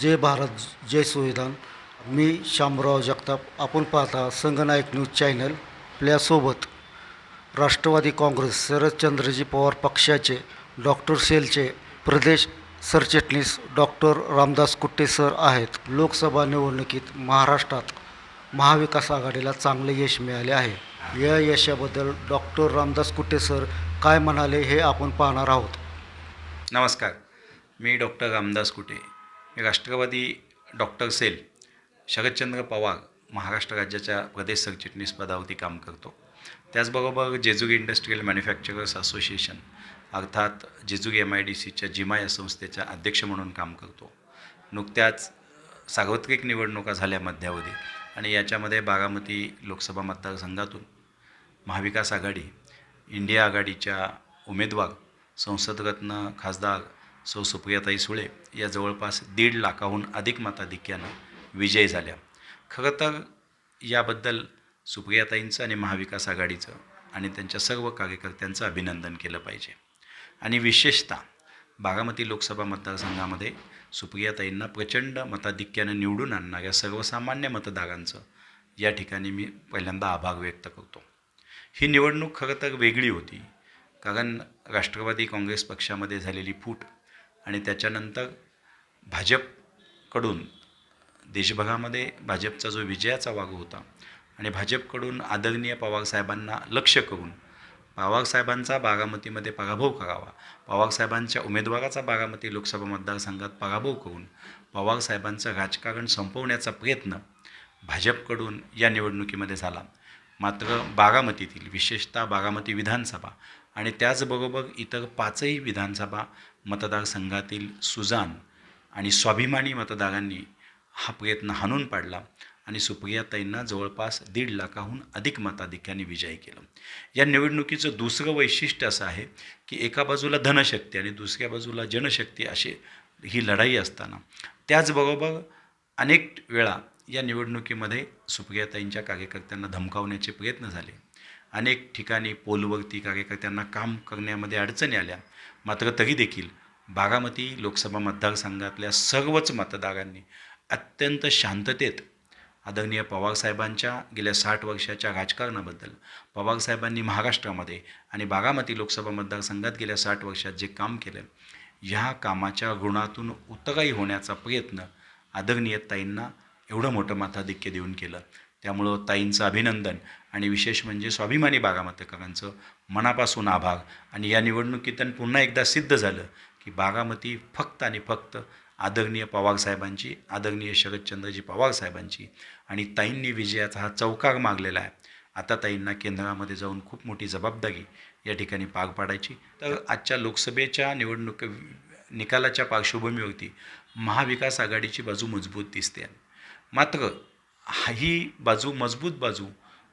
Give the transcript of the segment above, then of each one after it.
जय भारत जय संविधान. मी शामराव जगताप आपण पाहता संगनायक न्यूज चॅनल आपल्यासोबत. राष्ट्रवादी काँग्रेस शरदचंद्रजी पवार पक्षाचे डॉक्टर सेलचे प्रदेश सरचिटणीस डॉक्टर रामदास कुट्टे सर आहेत. लोकसभा निवडणुकीत महाराष्ट्रात महाविकास आघाडीला चांगले यश मिळाले आहे. या यशाबद्दल डॉक्टर रामदास कुट्टे सर काय म्हणाले हे आपण पाहणार आहोत. नमस्कार. मी doctor Ramdas Kute Rashtrawadi doctor cell Sharadchandra Pawar Maharashtra राज्याच्या प्रदेश सरचिटणीस पदावरती काम करतो. त्याचबरोबर जेजुरी इंडस्ट्रीयल मॅन्युफॅक्चरर्स असोसिएशन अर्थात जेजुरी एम आय डी सीच्या जिमा या संस्थेच्या अध्यक्ष म्हणून काम करतो. नुकत्याच सार्वत्रिक निवडणुका झाल्या मध्यावधी आणि याच्यामध्ये बारामती लोकसभा मतदारसंघातून महाविकास आघाडी इंडिया आघाडीच्या उमेदवार संसदरत्न खासदार सौ सुप्रियाताई सुळे या जवळपास दीड लाखाहून अधिक मताधिक्यानं विजयी झाल्या. खरं तर याबद्दल सुप्रियाताईंचं आणि महाविकास आघाडीचं आणि त्यांच्या सर्व कार्यकर्त्यांचं अभिनंदन केलं पाहिजे. आणि विशेषतः बारामती लोकसभा मतदारसंघामध्ये सुप्रियाताईंना प्रचंड मताधिक्यानं निवडून आणणाऱ्या सर्वसामान्य मतदारांचं या ठिकाणी मी पहिल्यांदा आभार व्यक्त करतो. ही निवडणूक खरं तर वेगळी होती कारण राष्ट्रवादी काँग्रेस पक्षामध्ये झालेली फूट आणि त्याच्यानंतर भाजपकडून देशभरामध्ये भाजपचा जो विजयाचा वाग होता आणि भाजपकडून आदरणीय पवारसाहेबांना लक्ष करून पवारसाहेबांचा बारामतीमध्ये पराभव करावा पवारसाहेबांच्या उमेदवाराचा बारामती लोकसभा मतदारसंघात पराभव करून पवारसाहेबांचं राजकारण संपवण्याचा प्रयत्न भाजपकडून या निवडणुकीमध्ये झाला. मात्र बारामतीतील विशेषतः बारामती विधानसभा आणि त्याचबरोबर इतर पाचही विधानसभा मतदारसंघातील सुजान आणि स्वाभिमानी मतदारांनी हा प्रयत्न हाणून पाडला आणि सुप्रियाताईंना जवळपास दीड लाखाहून अधिक मताधिक्याने विजयी केलं. या निवडणुकीचं दुसरं वैशिष्ट्य असं आहे की एका बाजूला धनशक्ती आणि दुसऱ्या बाजूला जनशक्ती अशी ही लढाई असताना त्याचबरोबर अनेक वेळा या निवडणुकीमध्ये सुप्रियाताईंच्या कार्यकर्त्यांना धमकावण्याचे प्रयत्न झाले. अनेक ठिकाणी पोलवरती कार्यकर्त्यांना काम करण्यामध्ये अडचणी आल्या. मात्र तरी देखील बारामती लोकसभा मतदारसंघातल्या सर्वच मतदारांनी अत्यंत शांततेत आदरणीय पवारसाहेबांच्या गेल्या साठ वर्षाच्या राजकारणाबद्दल पवारसाहेबांनी महाराष्ट्रामध्ये आणि बारामती लोकसभा मतदारसंघात गेल्या साठ वर्षात जे काम केलं ह्या कामाच्या गुणातून उतराई होण्याचा प्रयत्न आदरणीय ताईंना एवढं मोठं माथाधिक्य देऊन केलं. त्यामुळं ताईंचं अभिनंदन आणि विशेष म्हणजे स्वाभिमानी बारामतीकरांचं मनापासून आभार. आणि या निवडणुकीतून पुन्हा एकदा सिद्ध झालं की बागामती फक्त आणि फक्त आदरणीय पवारसाहेबांची आदरणीय शरदचंद्रजी पवारसाहेबांची आणि ताईंनी विजयाचा हा चौकार मागलेला आहे. आता ताईंना केंद्रामध्ये जाऊन खूप मोठी जबाबदारी या ठिकाणी पार पाडायची. तर आजच्या लोकसभेच्या निवडणुकी निकालाच्या पार्श्वभूमीवरती महाविकास आघाडीची बाजू मजबूत दिसते मात्र हा- ही बाजू मजबूत बाजू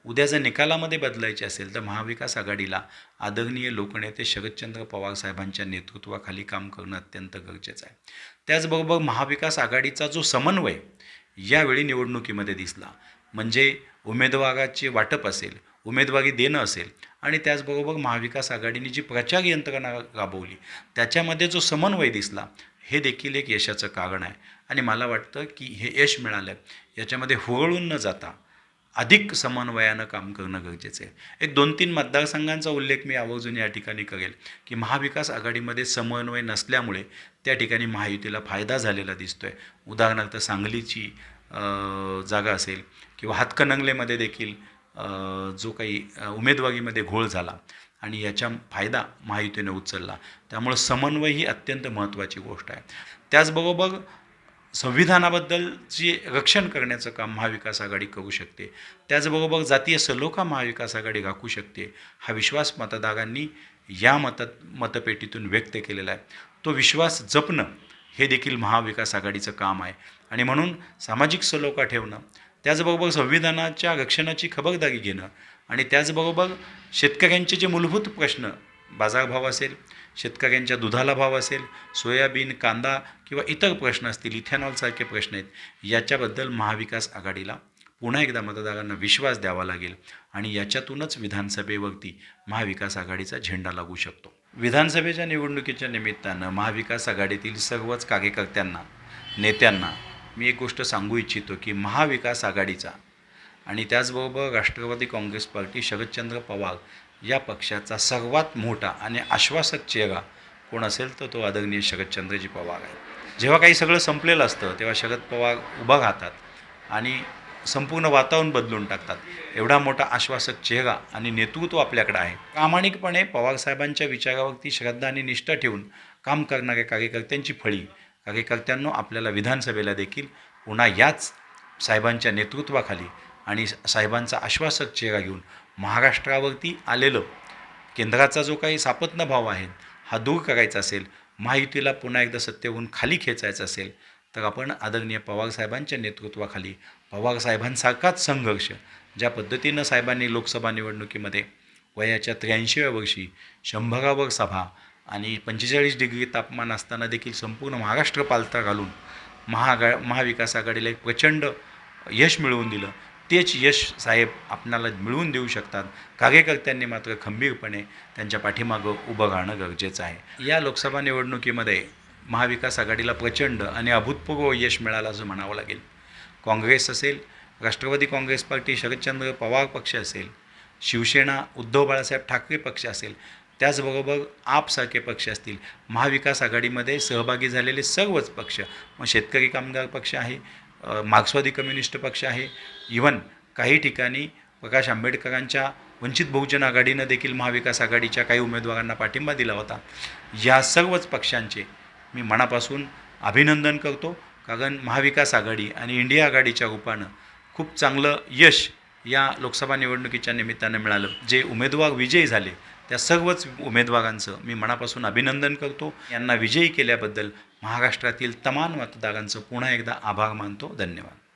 उद्या जर निकालामध्ये बदलायची असेल तर महाविकास आघाडीला आदरणीय लोकनेते शरदचंद्र पवार साहेबांच्या नेतृत्वाखाली काम करणं अत्यंत गरजेचं आहे. त्याचबरोबर महाविकास आघाडीचा जो समन्वय यावेळी निवडणुकीमध्ये दिसला. म्हणजे उमेदवाराचे वाटप असेल उमेदवारी देणं असेल आणि त्याचबरोबर महाविकास आघाडीने जी प्रचार यंत्रणा राबवली त्याच्यामध्ये जो समन्वय दिसला हे देखील एक यशाचं कारण आहे. आणि मला वाटतं की हे यश मिळालं याच्यामध्ये होळून न जाता अधिक समन्वयानं काम करणं गरजेचं आहे. एक दोन तीन मतदारसंघांचा उल्लेख मी आवर्जून या ठिकाणी करेल की महाविकास आघाडीमध्ये समन्वय नसल्यामुळे त्या ठिकाणी महायुतीला फायदा झालेला दिसतो आहे उदाहरणार्थ सांगलीची जागा असेल किंवा हातकणंगलेमध्ये देखील जो काही उमेदवारीमध्ये घोळ झाला आणि याचा फायदा महायुतीने उचलला. त्यामुळं समन्वय ही अत्यंत महत्त्वाची गोष्ट आहे. त्याचबरोबर संविधानाबद्दलची रक्षण करण्याचं काम महाविकास आघाडी करू शकते. त्याचबरोबर जातीय सलोखा महाविकास आघाडी राखू शकते. हा विश्वास मतदारांनी या मत मतपेटीतून व्यक्त केलेला आहे. तो विश्वास जपणं हे देखील महाविकास आघाडीचं काम आहे. आणि म्हणून सामाजिक सलोखा ठेवणं त्याचबरोबर संविधानाच्या रक्षणाची खबरदारी घेणं आणि त्याचबरोबर शेतकऱ्यांचे जे मूलभूत प्रश्न बाजारभाव असेल शेतकऱ्यांच्या दुधाला भाव असेल सोयाबीन कांदा किंवा इतर प्रश्न असतील इथेनॉलसारखे प्रश्न आहेत याच्याबद्दल महाविकास आघाडीला पुन्हा एकदा मतदारांना विश्वास द्यावा लागेल आणि याच्यातूनच विधानसभेवरती महाविकास आघाडीचा झेंडा लागू शकतो. विधानसभेच्या निवडणुकीच्या निमित्तानं महाविकास आघाडीतील सर्वच कार्यकर्त्यांना नेत्यांना मी एक गोष्ट सांगू इच्छितो की महाविकास आघाडीचा आणि त्याचबरोबर राष्ट्रवादी काँग्रेस पार्टी शरदचंद्र पवार या पक्षाचा सर्वात मोठा आणि आश्वासक चेहरा कोण असेल तर तो आदरणीय शरदचंद्रजी पवार आहे जेव्हा काही सगळं संपलेलं असतं तेव्हा शरद पवार उभा राहतात आणि संपूर्ण वातावरण बदलून टाकतात. एवढा मोठा आश्वासक चेहरा आणि नेतृत्व आपल्याकडे आहे. प्रामाणिकपणे पवारसाहेबांच्या विचारावरती श्रद्धा आणि निष्ठा ठेवून काम करणाऱ्या कार्यकर्त्यांची फळी कार्यकर्त्यांनो आपल्याला विधानसभेला देखील पुन्हा याच साहेबांच्या नेतृत्वाखाली आणि साहेबांचा आश्वासक चेहरा घेऊन महाराष्ट्रावरती आलेलं. केंद्राचा जो काही सापत्न भाव आहे हा दूर करायचा असेल महायुतीला पुन्हा एकदा सत्तेहून खाली खेचायचं असेल तर आपण आदरणीय पवारसाहेबांच्या नेतृत्वाखाली पवारसाहेबांसारखाच संघर्ष ज्या पद्धतीनं साहेबांनी लोकसभा निवडणुकीमध्ये वयाच्या त्र्याऐंशीव्या वर्षी शंभरावर सभा आणि पंचेचाळीस डिग्री तापमान असताना देखील संपूर्ण महाराष्ट्र पालथा घालून महागा महाविकास आघाडीला एक प्रचंड यश मिळवून दिलं. तेच यश साहेब आपणाला मिळवून देऊ शकतात. कार्यकर्त्यांनी मात्र खंबीरपणे त्यांच्या पाठीमागं उभं राहणं गरजेचं आहे. या लोकसभा निवडणुकीमध्ये महाविकास आघाडीला प्रचंड आणि अभूतपूर्व यश मिळालं असं म्हणावं लागेल. काँग्रेस असेल राष्ट्रवादी काँग्रेस पार्टी शरदचंद्र पवार पक्ष असेल शिवसेना उद्धव बाळासाहेब ठाकरे पक्ष असेल त्याचबरोबर आपसारखे पक्ष असतील. महाविकास आघाडीमध्ये सहभागी झालेले सर्वच पक्ष मग शेतकरी कामगार पक्ष आहे मार्क्सवादी कम्युनिस्ट पक्ष आहे. इवन काही ठिकाणी प्रकाश आंबेडकरांच्या वंचित बहुजन आघाडीनं देखील महाविकास आघाडीच्या काही उमेदवारांना पाठिंबा दिला होता. या सर्वच पक्षांचे मी मनापासून अभिनंदन करतो. कारण महाविकास आघाडी आणि इंडिया आघाडीच्या रूपानं खूप चांगलं यश या लोकसभा निवडणुकीच्या निमित्तानं मिळालं. जे उमेदवार विजयी झाले त्या सर्वच उमेदवारांचं मी मनापासून अभिनंदन करतो. यांना विजयी केल्याबद्दल महाराष्ट्रातील तमाम मतदारांचं पुन्हा एकदा आभार मानतो. धन्यवाद.